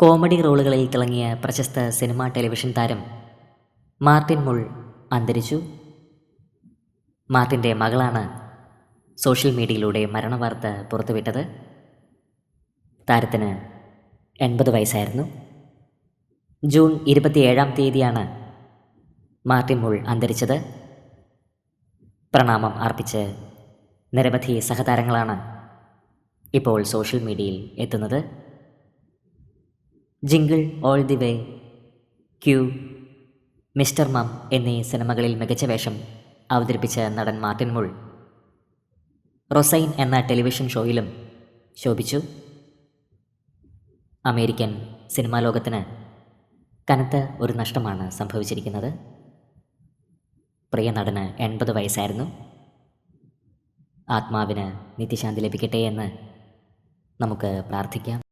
Comedy റോളുകളിൽ തിളങ്ങിയ പ്രശസ്ത സിനിമാ ടെലിവിഷൻ താരം മാർട്ടിൻ മുൾ അന്തരിച്ചു. മാർട്ടിന്റെ മകളാണ് സോഷ്യൽ മീഡിയയിലൂടെ മരണവാർത്ത പുറത്തുവിട്ടത്. താരത്തിന് എൺപത് വയസ്സായിരുന്നു. ജൂൺ ഇരുപത്തിയേഴാം തീയതിയാണ് മാർട്ടിൻ മുൾ അന്തരിച്ചത്. പ്രണാമം അർപ്പിച്ച് നിരവധി സഹതാരങ്ങളാണ് ഇപ്പോൾ സോഷ്യൽ മീഡിയയിൽ എത്തുന്നത്. Jingle all the way. Q. Mister mom എന്നീ സിനിമകളിൽ മികച്ച വേഷം അവതരിപ്പിച്ച നടൻ മാർട്ടിൻ മുൾ. റൊസൈൻ എന്ന ടെലിവിഷൻ ഷോയിലും ശോഭിച്ചു. അമേരിക്കൻ സിനിമാ ലോകത്തിന് കനത്ത ഒരു നഷ്ടമാണ് സംഭവിച്ചിരിക്കുന്നത്. പ്രിയ നടന് എൺപത് വയസ്സായിരുന്നു. ആത്മാവിന് നിത്യശാന്തി ലഭിക്കട്ടെ എന്ന് നമുക്ക് പ്രാർത്ഥിക്കാം.